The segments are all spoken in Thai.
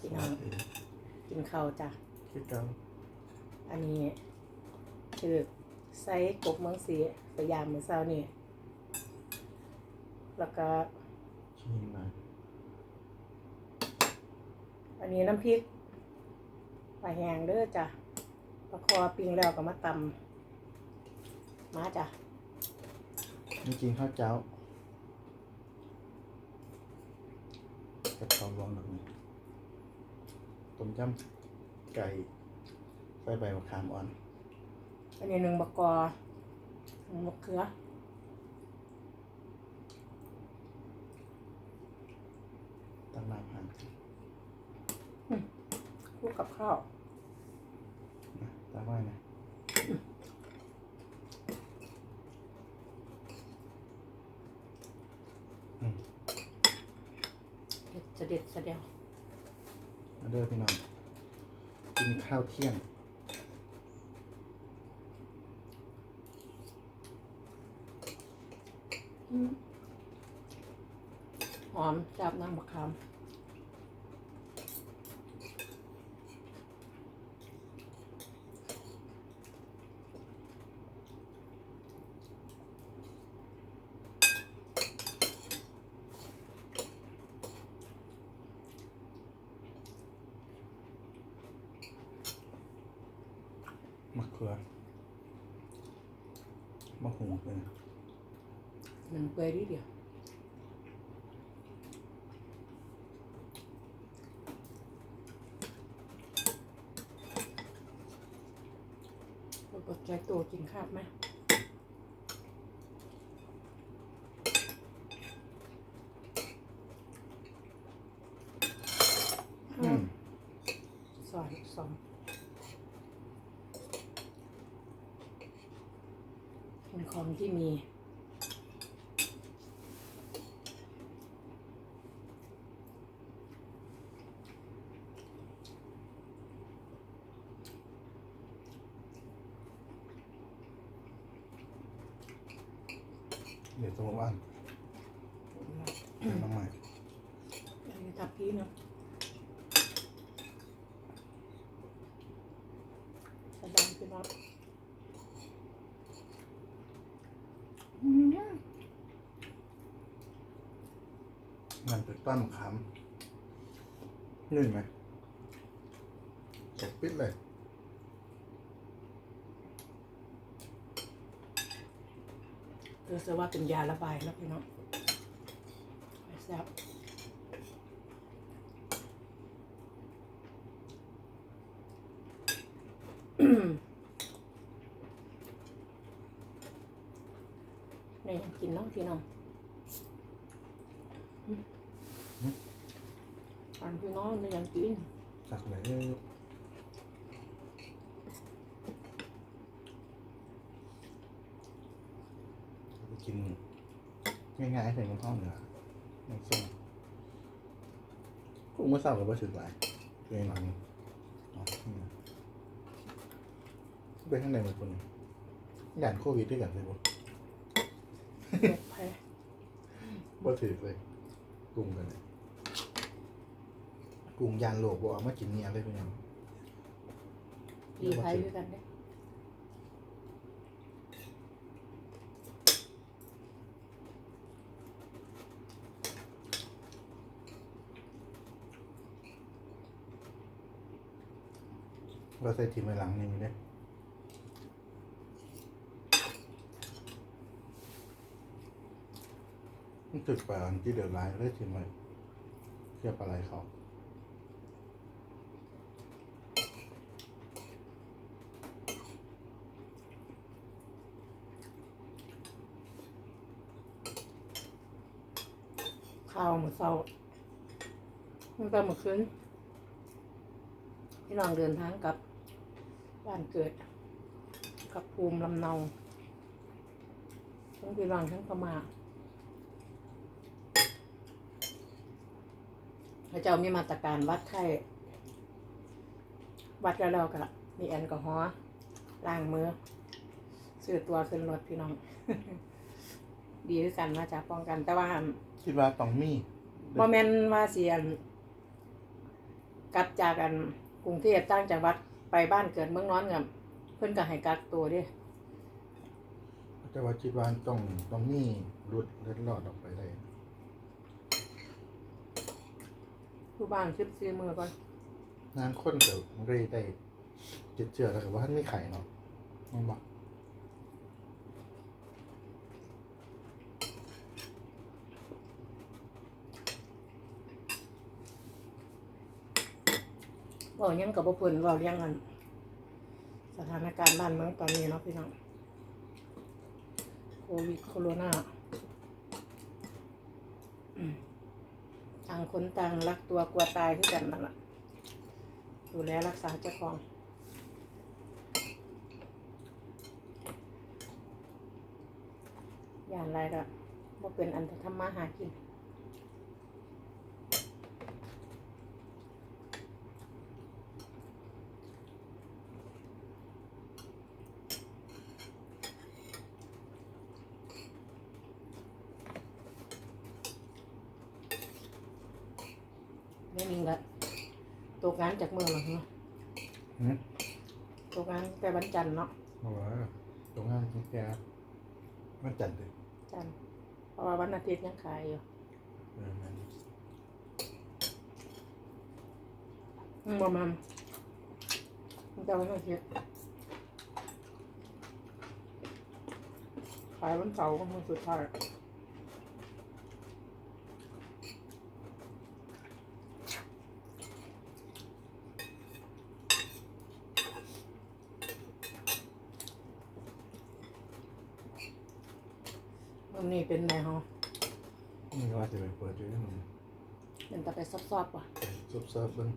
พี่น้องกินข้าวจ้ะคิดกันอันนี้คือไซส์กบเมืองสีสยามเมื่อเช้านี่แล้วก็ชิมหน่อยอันนี้น้ำพริกปลาแห้งเด้อจ้ะปลาคอปิ้งแล้วก็มาตำมาจ้ะนี่กินข้าวเจ้ากับข้าวรวมแบบนี้ ต้มยำไก่ใส่ใบมะขามอ่อน อันนี้หนึ่งบกกอหนึ่งมะเขือตั้งน้ำหั่นคู่กับข้าวนะตั้งไว้นะอืมเด็ดจะเด็ดจะเดียวมา เด้อพี่น้องกินข้าวเที่ยงหอมจับน้ำมะขาม ขือมะฮุงเลยหนึ่งเปื่อยดิเดียวแล้วก็ใจโตกินข้าวไหม อืม สอนสอง เป็นของที่มี เดี๋ยวตัวว่านเดี๋ยวน้องใหม่อันนี้ทับพี่เนาะกระดานพี่น้องอืม งานตึกต้นมะขามนึ่งไหมตกปิดเลยเออเสียว่าเป็นยาระบายแล้วพี่น้องไปแซ่บนี่กินน้องพี่น้อง อันพี่น้องนี่ยังกินสักเลยไปกินง่ายๆใส่กระเพาะเหนือน้ำส้มกุ้งเมื่อเช้ากับว่าถึกหลายตัวเองหลังอ๋อนี่นะไปข้างในมันคนด่านโควิดด้วยกันเลยบ่เด็ดแพ้บ่ถือเลย กุ้งกันเลยกุ้งยานโลกบ่เอามากินเนี่ยเลยเป็นยังดีไพ่ด้วยกันเนี่ยเราใส่ทีมไปหลังนี่เลย มันตึกปลาอันที่เดือดร้ายเลยทีมไปเทียบปลาไหลเขาข้าวหมูเศร้ามันก็เมื่อคืนพี่น้องเดินทางกลับบ้านเกิด กับภูมิลำเนาทั้งพี่น้องทั้งพม่า พระเจ้ามีมาตรการวัดไข้วัดแล้วเราก็มีแอลกอฮอล์ล้างมือซื้อตัวขึ้นรถพี่น้อง ดีด้วยกันนะจ๊ะป้องกัน แต่ว่าคิดว่าต้องมีบ่แม่นว่าเสียนกลับจากกันกรุงเทพตั้งจังหวัดไปบ้านเกิดเมืองนอนกับเพิ่นก็ให้กักตัวเด้แต่ว่าคิดว่าต้องต้องมีรุดเล็ดรอดออกไปได้ ผู้บ้านสิบสี่มือก่อนนางคนเดี๋ยวมันได้ได้ติดเชื้อแล้วแต่ว่าท่านไม่ไข่เนาะมันบอกเว่าหยังกับบ่เพิ่นเว่าเลี้ยงกันสถานการณ์บ้านเมืองตอนนี้เนาะพี่น้องโควิดโคโรนาอืม ต่างคนต่างรักตัวกลัวตายที่กันนั่นแหละดูแลรักษาเจ้าของอย่างไรก็บ่เป็นอันจะทำมาหากิน แม่นิงก็ตกงานจากเมืองเหรอฮะอืม ตกงานแต่วันจันทร์เนาะบอกว่าตรงงานของแกมันจัดเลยจันทร์เพราะว่าวันอาทิตย์ยังขายอยู่เออมันอืมบ่มันมันจะวันอาทิตย์ขายวันเสาร์ก็มันสุดท้าย วันนี้เป็นไงฮะนี่ว่าจะไปเปิดอยู่ที่มันเป็นตะไปซอบๆว่ะซุบเซิร์ฟเบิ้ง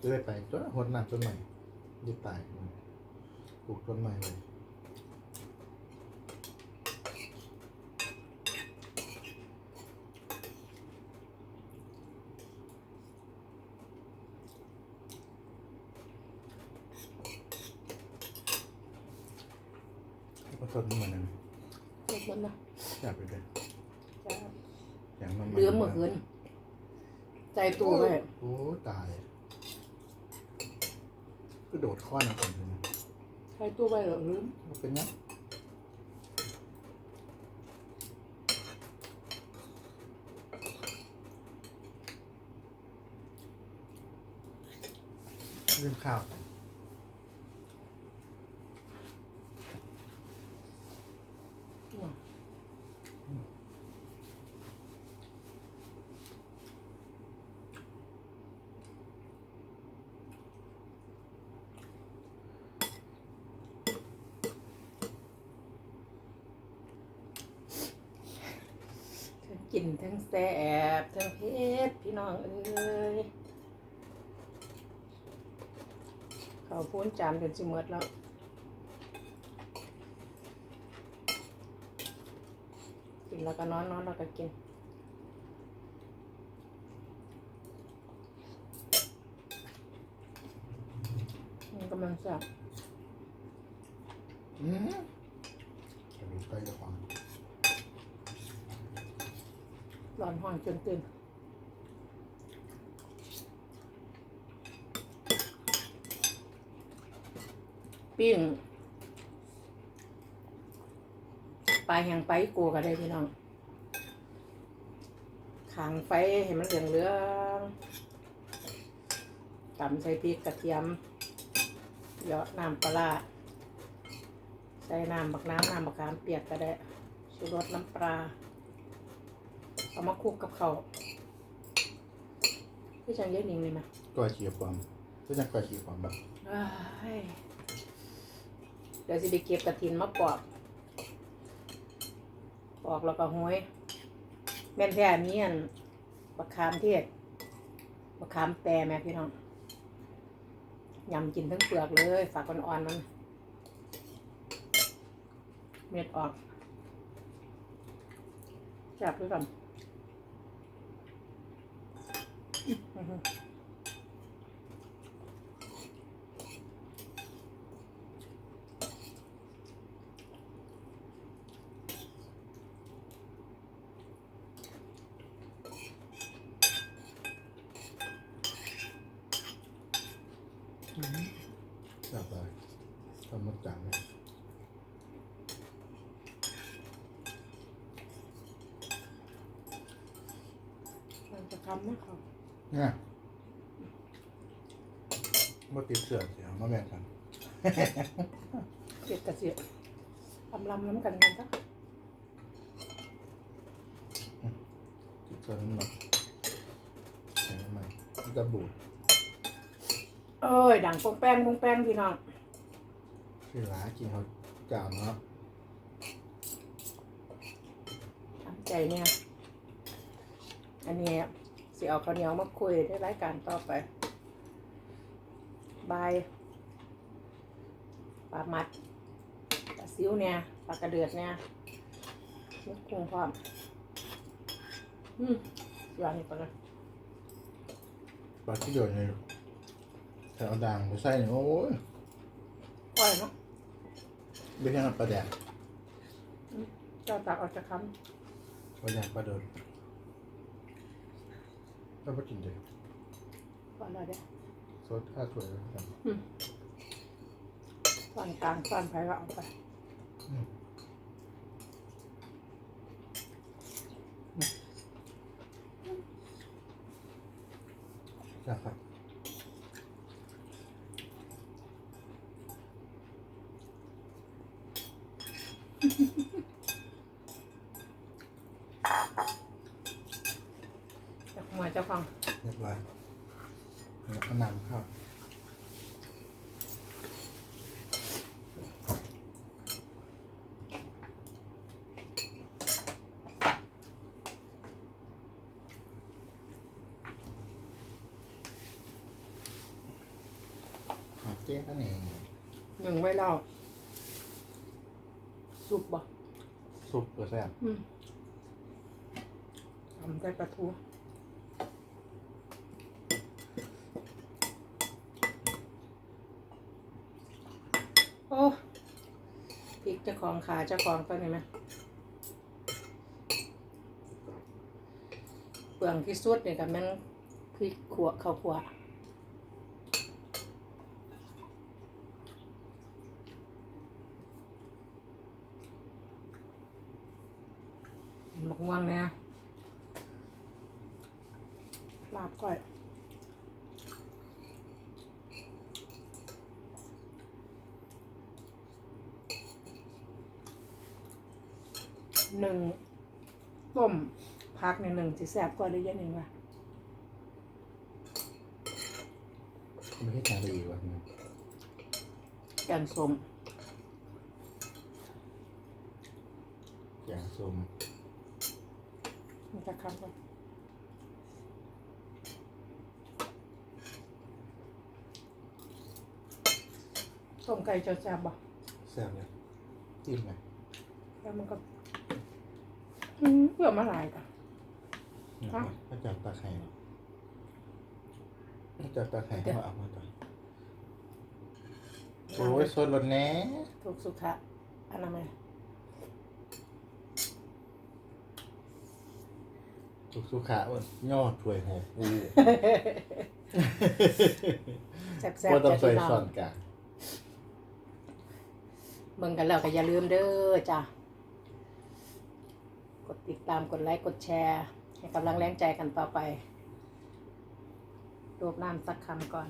จะได้ไปต้นหดน้ำต้นใหม่ยึดตายอืมปลูกต้นใหม่เลยก็ต้นเหมือนกัน เจ็บมันนะอยากไปเลยจ้าอย่างมันเหลือเมื่อคืนใจตัวไว้โอ้ตายก็โดดข้อนะคนนึงใจตัวไว้เหรอลืมเป็นยังลืมข้าว ทั้ง กินทั้งแซ่บทั้งเผ็ดพี่น้องเอ้ยเขาพูนจานจนสิหมดแล้วกินแล้วก็นอนนอนแล้วก็กินมันกำลังสับอืมจะดูใกล้จะฟัง ร้อนห้องจนตื่นปิ้งปลาแห้งไปกูก็ได้พี่น้องขางไฟให้มันเหลืองเหลืองตำใส่พริกกระเทียมเหยาะน้ำปลาร้าใส่น้ำบักน้ำน้ำบักขามเปียกก็ได้ชูรสน้ำปลา เอามาคลุกกับเขาวพี่จังเย็นนิงเลยไหมก้อยเขียวความก็ยังก้อยเขียวความแบบอ้ายเดี๋ยวสิไปเก็บกระถินมาปอกปอกแล้วก็ห้อยแม่นแท้มีอันบักขามเทศบักขามแปรแม่พี่น้องยำกินทั้งเปลือกเลย ฝากอ่อนๆมันเม็ดออกจับด้วยกัน อื้อหือจับเลยทำมัดจังเลยมั นจะทำนะเขาเนี่ยมาติดเสือเสียมาแบ่งกัน เจ็ดกระเจียบลำลำน้ำกันกันจ้ะติดเสือนิดหน่อยใส่น้ำมันมันจะบูดเอ้ยดังโปงแป้งโปงแป้งพี่น้องคือหลากินเขาจามเนาะทำใจเนี่ย อันนี้ สิเอาข้าวเหนียวมาคุยในรายการต่อไปบายปลามัดปลาซิวเนี่ยปลากระเดือดเนี่ยมุกคงพร้อมอืมวางนี่ก่อนนะปลาที่เดือดเนี่ยแถวด่างไปใส่เนี่ยโอ้ยก้อยเนาะไม่ใช่น้ำปลาแดกเจ้าตักออกจากคปลาแดกปลาเดินถ้าไปกินเดี๋ยวำก่อนเราเด้อซดข้าวสวยแล้วกันก่อนกลางก่อนไปก็เอาไปนะครับจากหัวเจ้าฟังเรียบร้อยแล้วก็นำข้าวหาเจ๊กันเองหนึ่งไว้แล้วสุกบ่ซุปก็แซ่บอืมทำได้ปลาทู โอ้พริกเจ้าของขาเจ้าของตัวนี้ไหมเปลืองที่สุดเนี่ยกับมันพริกขวข้าวขวหมกม่วงเนี่ยลาบก้อย หนึ่งต้มพักในหนึ่งสิแสบกว่าได้ยังหนึ่งว่ะไม่ใช่แกงดีกว่าเนี่ยแกงส้มแกงส้มมันจะคับว่าต้มไก่จะแสบบ่แซ่บเลยจิ้มไหมแล้วมันก็ อืมเพื่อมาหลายกันเนี่ยฮะถ้าจับตาไข่เนาะถ้าจับตาไข่เขาเอามาต่อโอ้ยสดรสแน่ถูกสุขะอนามัยสุกสุขาอ้วนย่อถวยหกอูแซ่บก็ๆต้องจะใส่พี่น้อซ่องนกลาง เบิ่งกันแล้วก็อย่าลืมเด้อจ้ะกด ติดตามกดไลค์กดแชร์ให้กำลังแรงใจกันต่อไปรวบน้ำสักคำก่อน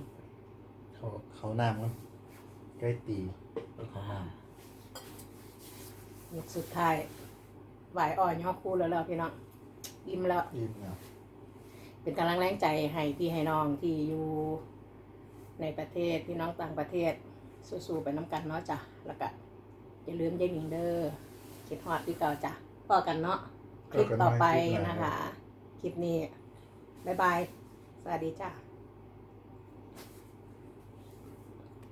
เขาเขาน้ำครับใกล้ตีแล้วเขาน้หยุดสุดท้ายไหวอ่อนย่อคู่แล้วแล้วพี่น้องอิ่มแล้วำอิ่มแล้วเป็นกำลังแรงใจให้พี่ให้น้องที่อยู่ในประเทศพี่น้องต่างประเทศสู้ๆไปน้ำกันเนาะจ้ะแล้วก็อย่าลืมยายหนิงเด้อคิดฮอดที่เก่าจ้ะพอกันเนาะ คลิปต่อไปนะคะ คลิปนี้ บ๊ายบาย สวัสดีจ้ะ